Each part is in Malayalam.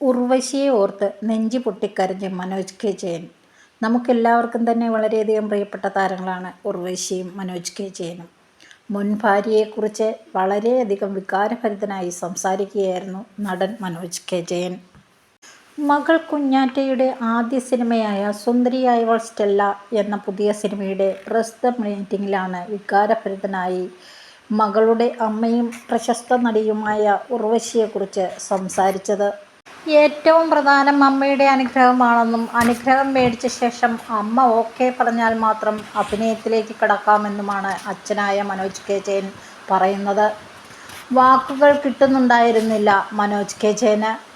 ഉർവശിയെ ഓർത്ത് നെഞ്ചു പൊട്ടിക്കരഞ്ഞ് മനോജ് കെ. ജയൻ. നമുക്കെല്ലാവർക്കും തന്നെ വളരെയധികം പ്രിയപ്പെട്ട താരങ്ങളാണ് ഉർവശിയും മനോജ് കെ. ജയനും. മുൻ ഭാര്യയെക്കുറിച്ച് വളരെയധികം വികാരഭരിതനായി സംസാരിക്കുകയായിരുന്നു നടൻ മനോജ് കെ. ജയൻ. മകൾ കുഞ്ഞാറ്റയുടെ ആദ്യ സിനിമയായ സുന്ദരിയായവൾ സ്റ്റെല്ല എന്ന പുതിയ സിനിമയുടെ പ്രസ്തുത മീറ്റിംഗിലാണ് വികാരഭരിതനായി മകളുടെ അമ്മയും പ്രശസ്ത നടിയുമായ ഉർവശിയെക്കുറിച്ച് സംസാരിച്ചത്. ഏറ്റവും പ്രധാനം അമ്മയുടെ അനുഗ്രഹമാണെന്നും അനുഗ്രഹം മേടിച്ച ശേഷം അമ്മ ഓക്കെ പറഞ്ഞാൽ മാത്രം അഭിനയത്തിലേക്ക് കടക്കാമെന്നുമാണ് അച്ഛനായ മനോജ് കെ ജയൻ പറയുന്നത്. വാക്കുകൾ കിട്ടുന്നുണ്ടായിരുന്നില്ല മനോജ് കെ ജയന്.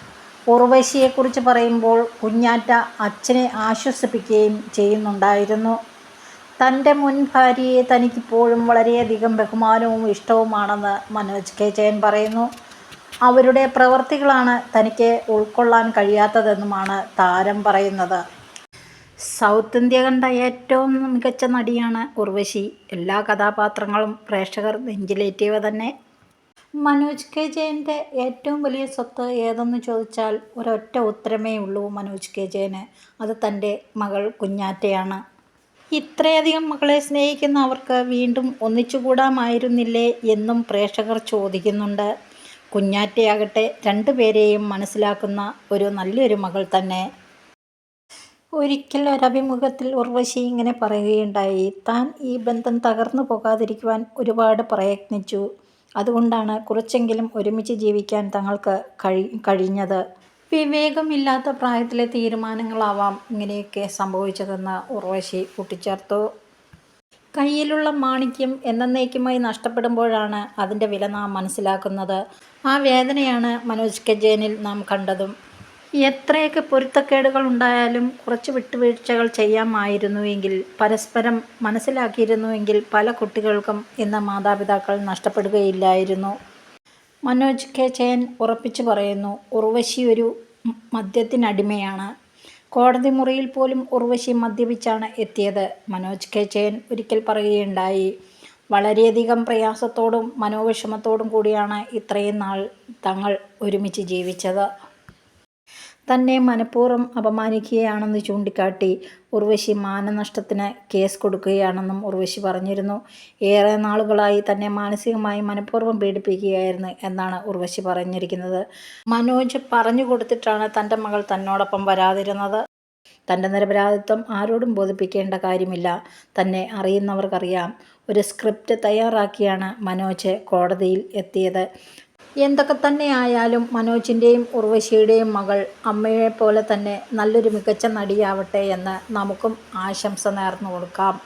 ഉർവശിയെക്കുറിച്ച് പറയുമ്പോൾ കുഞ്ഞാറ്റ അച്ഛനെ ആശ്വസിപ്പിക്കുകയും ചെയ്യുന്നുണ്ടായിരുന്നു. തന്റെ മുൻ ഭാര്യയെ തനിക്കിപ്പോഴും വളരെയധികം ബഹുമാനവും ഇഷ്ടവുമാണെന്ന് മനോജ് കെ ജയൻ പറയുന്നു. അവരുടെ പ്രവർത്തികളാണ് തനിക്ക് ഉൾക്കൊള്ളാൻ കഴിയാത്തതെന്നുമാണ് താരം പറയുന്നത്. സൗത്ത് ഇന്ത്യ കണ്ട ഏറ്റവും മികച്ച നടിയാണ് ഉർവശി. എല്ലാ കഥാപാത്രങ്ങളും പ്രേക്ഷകർ നെഞ്ചിലേറ്റിയവ തന്നെ. മനോജ് കെ ജയന്റെ ഏറ്റവും വലിയ സ്വത്ത് ഏതെന്ന് ചോദിച്ചാൽ ഒരൊറ്റ ഉത്തരമേ ഉള്ളൂ മനോജ് കെ ജയന്. അത് തന്റെ മകൾ കുഞ്ഞാറ്റയാണ്. ഇത്രയധികം മകളെ സ്നേഹിക്കുന്ന അവർക്ക് വീണ്ടും ഒന്നിച്ചുകൂടാമായിരുന്നില്ലേ എന്നും പ്രേക്ഷകർ ചോദിക്കുന്നുണ്ട്. കുഞ്ഞാറ്റയാകട്ടെ രണ്ടുപേരെയും മനസ്സിലാക്കുന്ന ഒരു നല്ലൊരു മകൾ തന്നെ. ഒരിക്കൽ ഒരഭിമുഖത്തിൽ ഉർവശി ഇങ്ങനെ പറയുകയുണ്ടായി താൻ ഈ ബന്ധം തകർന്നു പോകാതിരിക്കുവാൻ ഒരുപാട് പ്രയത്നിച്ചു. അതുകൊണ്ടാണ് കുറച്ചെങ്കിലും ഒരുമിച്ച് ജീവിക്കാൻ തങ്ങൾക്ക് കഴി കഴിഞ്ഞത്. വിവേകമില്ലാത്ത പ്രായത്തിലെ തീരുമാനങ്ങളാവാം ഇങ്ങനെയൊക്കെ സംഭവിച്ചതെന്ന് ഉർവശി കൂട്ടിച്ചേർത്തു. കയ്യിലുള്ള മാണിക്യം എന്നേക്കുമായി നഷ്ടപ്പെടുമ്പോഴാണ് അതിന്റെ വില നാം മനസ്സിലാക്കുന്നത്. ആ വേദനയാണ് മനോജ് കെ നാം കണ്ടതും. എത്രയൊക്കെ പൊരുത്തക്കേടുകൾ ഉണ്ടായാലും കുറച്ച് വിട്ടുവീഴ്ചകൾ ചെയ്യാമായിരുന്നുവെങ്കിൽ പരസ്പരം മനസ്സിലാക്കിയിരുന്നുവെങ്കിൽ പല കുട്ടികൾക്കും ഇന്ന് മാതാപിതാക്കൾ നഷ്ടപ്പെടുകയില്ലായിരുന്നു. മനോജ് കെ ജയൻ ഉറപ്പിച്ചു പറയുന്നു ഉർവശി ഒരു മദ്യത്തിനടിമയാണ്. കോടതി മുറിയിൽ പോലും ഉർവശി മദ്യപിച്ചാണ് എത്തിയത്. മനോജ് കെ. ജയൻ ഒരിക്കൽ പറയുകയുണ്ടായി വളരെയധികം പ്രയാസത്തോടും മനോവിഷമത്തോടും കൂടിയാണ് ഇത്രയും നാൾ തങ്ങൾ ഒരുമിച്ച് ജീവിച്ചത്. തന്നെ മനഃപൂർവം അപമാനിക്കുകയാണെന്ന് ചൂണ്ടിക്കാട്ടി ഉർവശി മാനനഷ്ടത്തിന് കേസ് കൊടുക്കുകയാണെന്നും ഉർവശി പറഞ്ഞിരുന്നു. ഏറെ നാളുകളായി തന്നെ മാനസികമായി മനഃപൂർവം പീഡിപ്പിക്കുകയായിരുന്നു എന്നാണ് ഉർവശി പറഞ്ഞിരിക്കുന്നത്. മനോജ് പറഞ്ഞു കൊടുത്തിട്ടാണ് തന്റെ മകൾ തന്നോടൊപ്പം വരാതിരുന്നത്. തന്റെ നിരപരാധിത്വം ആരോടും ബോധിപ്പിക്കേണ്ട കാര്യമില്ല. തന്നെ അറിയുന്നവർക്കറിയാം. ഒരു സ്ക്രിപ്റ്റ് തയ്യാറാക്കിയാണ് മനോജ് കോടതിയിൽ എത്തിയത്. എന്തൊക്കെ തന്നെയായാലും മനോജിന്റെയും ഉർവശിയുടെയും മകൾ അമ്മയെ പോലെ തന്നെ നല്ലൊരു മികച്ച നടിയാവട്ടെ എന്ന് നമുക്കും ആശംസ നേർന്നു കൊടുക്കാം